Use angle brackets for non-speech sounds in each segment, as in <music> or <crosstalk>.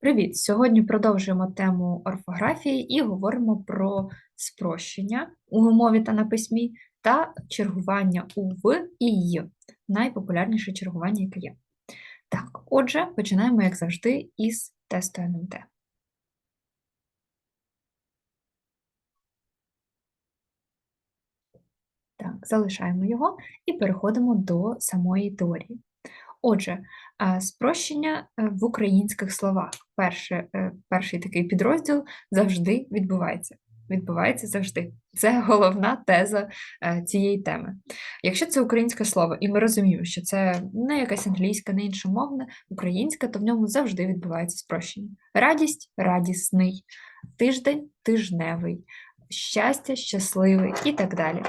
Привіт! Сьогодні продовжуємо тему орфографії і говоримо про спрощення у мові та на письмі та чергування у В і Й, найпопулярніше чергування, яке є. Так, отже, починаємо, як завжди, із тесту НМТ. Так, залишаємо його і переходимо до самої теорії. Отже, спрощення е, в українських словах. Перше, е, Перший такий підрозділ завжди відбувається. Відбувається завжди. Це головна теза е, цієї теми. Якщо це українське слово, і ми розуміємо, що це не якась англійська, не іншомовна, українська, то в ньому завжди відбувається спрощення. Радість радісний, тиждень тижневий, щастя щасливий і так далі.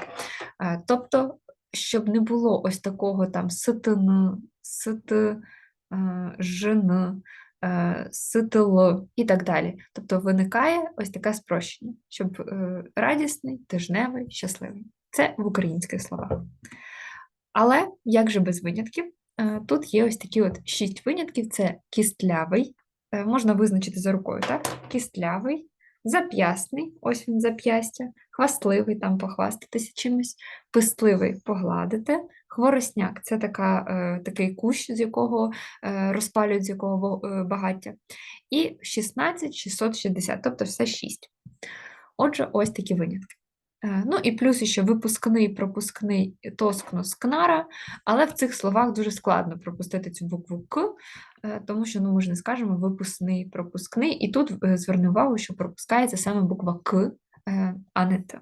Тобто, щоб не було ось такого там ситини, сит, жн, ситило і так далі. Тобто виникає ось таке спрощення, щоб е, радісний, тижневий, щасливий. Це в українських словах. Але як же без винятків? Е, тут є ось такі от шість винятків: це кістлявий, е, можна визначити за рукою, так? Кістлявий, зап'ясний, ось він зап'ястя, хвастливий там похвастатися чимось, пистливий погладити, хворосняк це така, е, такий кущ, з якого е, розпалюють з якого е, багаття. І 16 660, тобто все 6. Отже, ось такі винятки. Е, ну і плюс ще випускний, пропускний тоскно скнара, але в цих словах дуже складно пропустити цю букву К, тому що ну, ми ж не скажемо випускний, пропускний, і тут е, зверни увагу, що пропускається саме буква К, а не Т.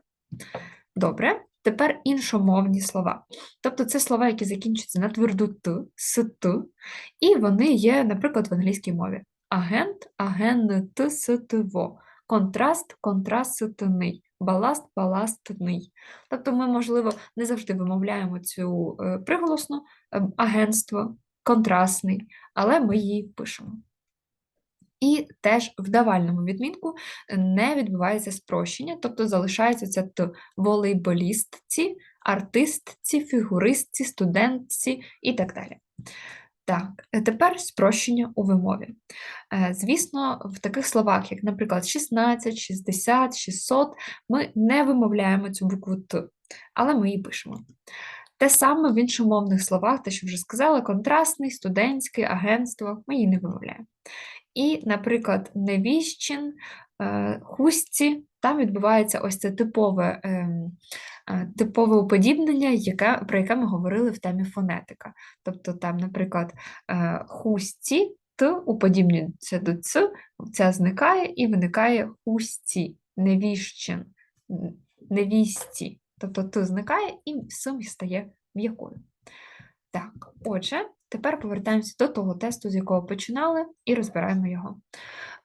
Добре, тепер іншомовні слова. Тобто це слова, які закінчуються на тверду Т, с Т, і вони є, наприклад, в англійській мові. Агент, агент, с, тво. Контраст, контрастний баласт, баластний. Тобто ми, можливо, не завжди вимовляємо цю е, приголосну ем, агентство, контрастний, але ми її пишемо. І теж в давальному відмінку не відбувається спрощення, тобто залишається це волейболістці, артистці, фігуристці, студентці і так далі. Так, тепер спрощення у вимові. Е, звісно, в таких словах, як, наприклад, 16, 60, 600, ми не вимовляємо цю букву Т, але ми її пишемо. Те саме в іншомовних словах, те, що вже сказала, контрастний, студентський, агентство, ми її не вимовляємо. І, наприклад, невіщин, е, хустці, там відбувається ось це типове ем, Е, типове уподібнення, яке, про яке ми говорили в темі фонетика. Тобто, там, наприклад, е, хусті т уподібнюється до ц, ця зникає і виникає хусті, невіщен, невісті. Тобто т зникає і сим стає м'якою. Так, отже, тепер повертаємося до того тесту, з якого починали, і розбираємо його.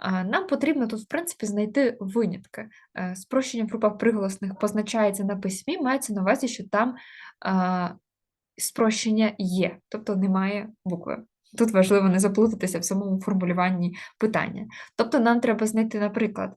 Нам потрібно тут, в принципі, знайти винятки. Е, спрощення в групах приголосних позначається на письмі, мається на увазі, що там спрощення є, тобто немає букви. Тут важливо не заплутатися в самому формулюванні питання. Тобто нам треба знайти, наприклад,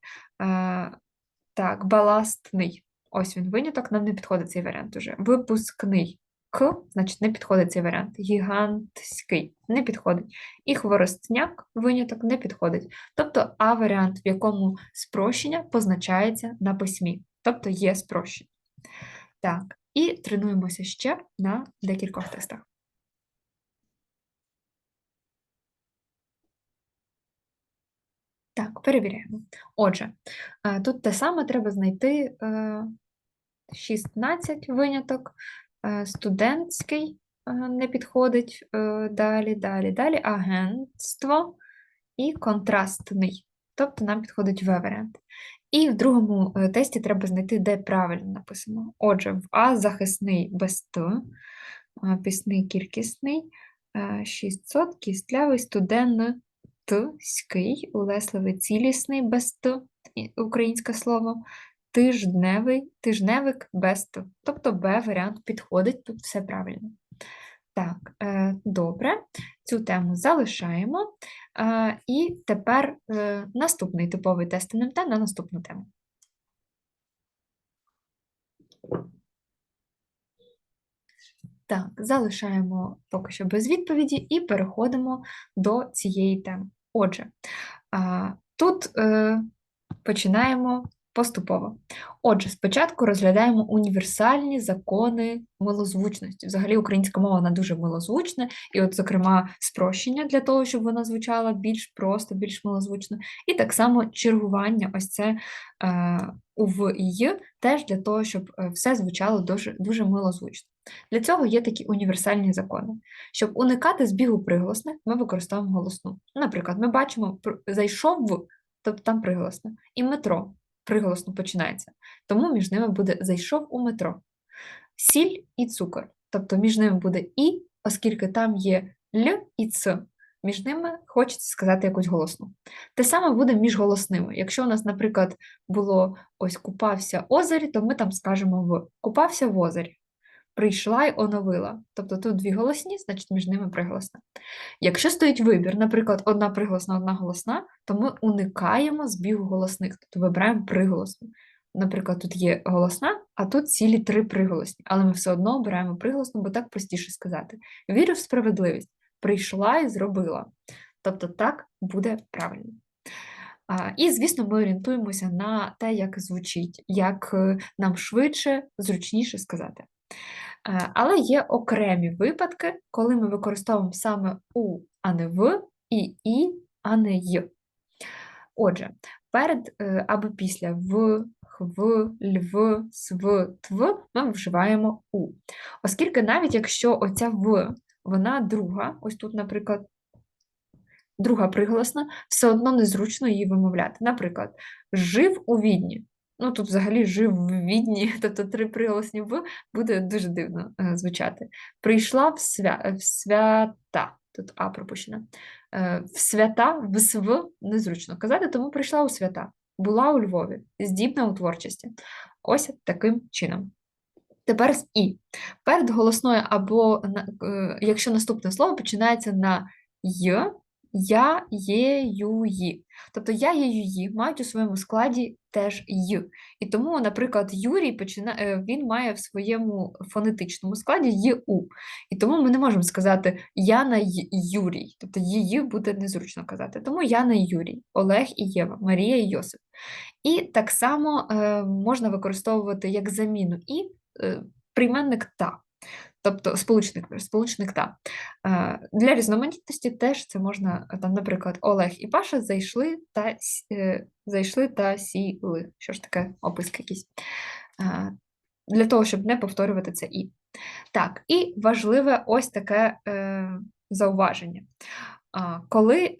так, баластний. Ось він виняток, нам не підходить цей варіант уже. Випускний к, значить, не підходить цей варіант. Гігантський не підходить. І хворостняк виняток не підходить. Тобто А варіант, в якому спрощення позначається на письмі, тобто є спрощення. Так, і тренуємося ще на декількох тестах. Так, перевіряємо. Отже, е, тут те саме треба знайти 16 е, виняток, Е, студентський е, не підходить е, далі, далі, далі, агентство і контрастний. Тобто нам підходить В варіант. І в другому тесті треба знайти, де правильно написано. Отже, в А захисний без Т, пісний кількісний, 600, кістлявий, студентський, улесливий цілісний без Т, українське слово, тижневий, тижневик без Тобто Б варіант підходить, тут все правильно. Так, е, добре, цю тему залишаємо. Е, і тепер е, наступний типовий тест НМТ на наступну тему. Так, залишаємо поки що без відповіді і переходимо до цієї теми. Отже, тут починаємо поступово. Отже, спочатку розглядаємо універсальні закони милозвучності. Взагалі, українська мова вона дуже милозвучна, і, от, зокрема, спрощення для того, щоб вона звучала більш просто, більш милозвучно. І так само чергування, ось це е, в і теж для того, щоб е, все звучало дуже, дуже милозвучно. Для цього є такі універсальні закони. Щоб уникати збігу приголосних, ми використовуємо голосну. Наприклад, ми бачимо, зайшов в, тобто там приголосне, і метро приголосно починається. Тому між ними буде зайшов у метро. Сіль і цукор. Тобто між ними буде і, оскільки там є л і ц. Між ними хочеться сказати якусь голосну. Те саме буде між голосними. Якщо у нас, наприклад, було ось купався озері, то ми там скажемо в купався в озері. Прийшла й оновила. Тобто тут дві голосні, значить між ними приголосна. Якщо стоїть вибір, наприклад, одна приголосна, одна голосна, то ми уникаємо збігу голосних, тобто вибираємо приголосну. Наприклад, тут є голосна, а тут цілі три приголосні, але ми все одно обираємо приголосну, бо так простіше сказати. Вірю в справедливість. Прийшла і зробила. Тобто так буде правильно. А, І, звісно, ми орієнтуємося на те, як звучить, як е, нам швидше, зручніше сказати. Е, Але є окремі випадки, коли ми використовуємо саме у, а не в, і і, а не й. Отже, перед е, або після в, хв, льв, св, тв ми вживаємо у. Оскільки навіть якщо оця в, вона друга, ось тут, наприклад, друга приголосна, все одно незручно її вимовляти. Наприклад, жив у Відні. Ну, тут взагалі жив в Відні, <laughs> тобто три приголосні в буде дуже дивно е, звучати. Прийшла в, свя... в свята, тут А пропущена. Е, в свята, в св незручно казати, тому прийшла у свята. Була у Львові, здібна у творчості. Ось таким чином. Тепер з І. Перед голосною або на- е, якщо наступне слово починається на й, я, є, ю. Тобто я, є, ю, мають у своєму складі теж й. І тому, наприклад, Юрій почина... е, він має в своєму фонетичному складі ю. І тому ми не можемо сказати Яна й Юрій. Тобто її буде незручно казати. Тому Яна і Юрій, Олег і Єва, Марія і Йосип. І так само е, можна використовувати як заміну і е, прийменник та. Тобто сполучник, сполучник та. Е, Для різноманітності теж це можна, е, там, наприклад, Олег і Паша зайшли та, е, зайшли та сіли. Що ж таке описки якісь. Для того, щоб не повторювати це і. Так, і важливе ось таке зауваження. Коли,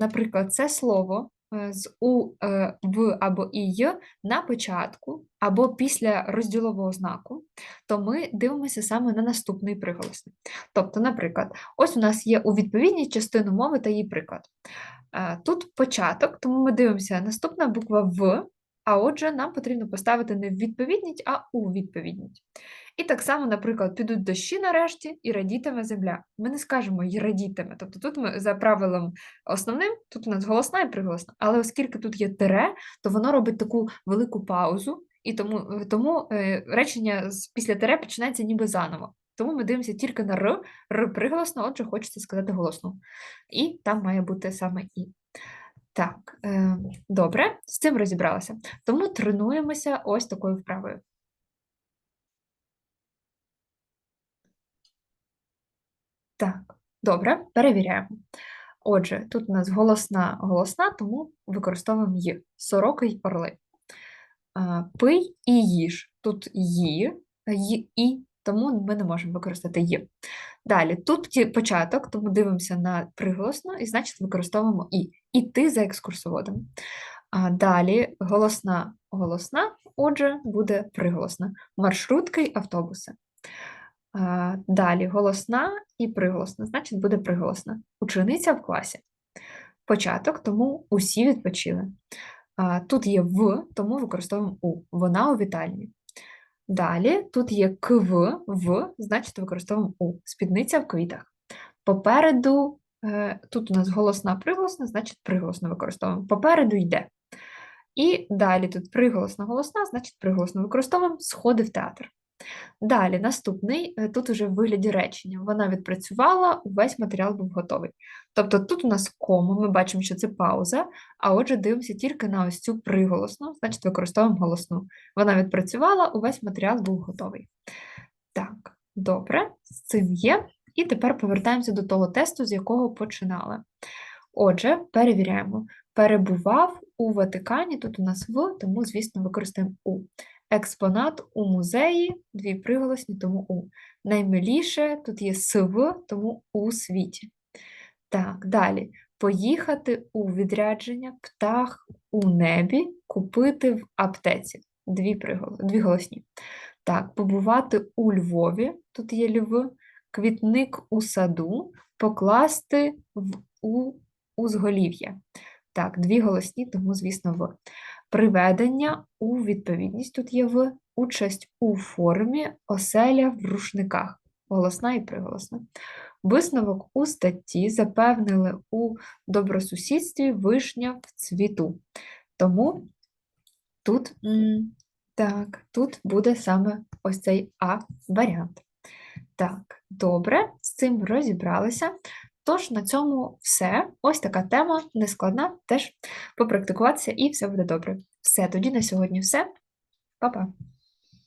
наприклад, це слово з у, е, в або і й на початку або після розділового знаку, то ми дивимося саме на наступний приголосний. Тобто, наприклад, ось у нас є у відповідній частину мови та її приклад. Е, Тут початок, тому ми дивимося наступна буква В, а отже, нам потрібно поставити не в відповідність, а у відповідність. І так само, наприклад, підуть дощі нарешті і радітиме земля. Ми не скажемо і радітиме. Тобто тут ми за правилом основним, тут у нас голосна і приголосна, але оскільки тут є тире, то воно робить таку велику паузу, і тому, е, тому е, речення після тире починається ніби заново. Тому ми дивимося тільки на р, р приголосно, отже, хочеться сказати голосно. І там має бути саме і. Так, е, добре, з цим розібралася. Тому тренуємося ось такою вправою. Так, добре, перевіряємо. Отже, тут у нас голосна голосна, тому використовуємо «й». Сороки й орли. Пий і їж. Тут «ї», «й» і, тому ми не можемо використати «й». Далі, тут початок, тому дивимося на приголосну і, значить, використовуємо «і». Іти за екскурсоводом. Далі голосна голосна, отже, буде приголосна. Маршрутки й автобуси. Далі голосна і приголосна, значить буде приголосна. Учениця в класі. Початок, тому усі відпочили. Тут є в, тому використовуємо у. Вона у вітальні. Далі тут є кв, в, значить використовуємо у. Спідниця в квітах. Попереду, е, тут у нас голосна приголосна, значить приголосно використовуємо. Попереду йде. І далі тут приголосна голосна, значить приголосно використовуємо сходи в театр. Далі, наступний, е, тут уже в вигляді речення. Вона відпрацювала, увесь матеріал був готовий. Тобто тут у нас кома, ми бачимо, що це пауза, а отже, дивимося тільки на ось цю приголосну, значить використовуємо голосну. Вона відпрацювала, увесь матеріал був готовий. Так, добре, з цим є. І тепер повертаємося до того тесту, з якого починали. Отже, перевіряємо. Перебував у Ватикані, тут у нас в, тому, звісно, використаємо у. Експонат у музеї, дві приголосні, тому у. Наймиліше тут є св, тому у світі. Так, далі. Поїхати у відрядження, птах у небі, купити в аптеці. Дві, пригол... дві голосні. Так, побувати у Львові, тут є льв, квітник у саду, покласти в у узголів'я. Так, дві голосні, тому, звісно, в. Приведення у відповідність тут є в, участь у формі, оселя в рушниках, голосна і приголосна. Висновок у статті запевнили у добросусідстві вишня в цвіту. Тому тут, так, тут буде саме ось цей А варіант. Так, добре, з цим розібралися. Тож на цьому все. Ось така тема нескладна, теж попрактикуватися і все буде добре. Все, тоді на сьогодні все. Па-па!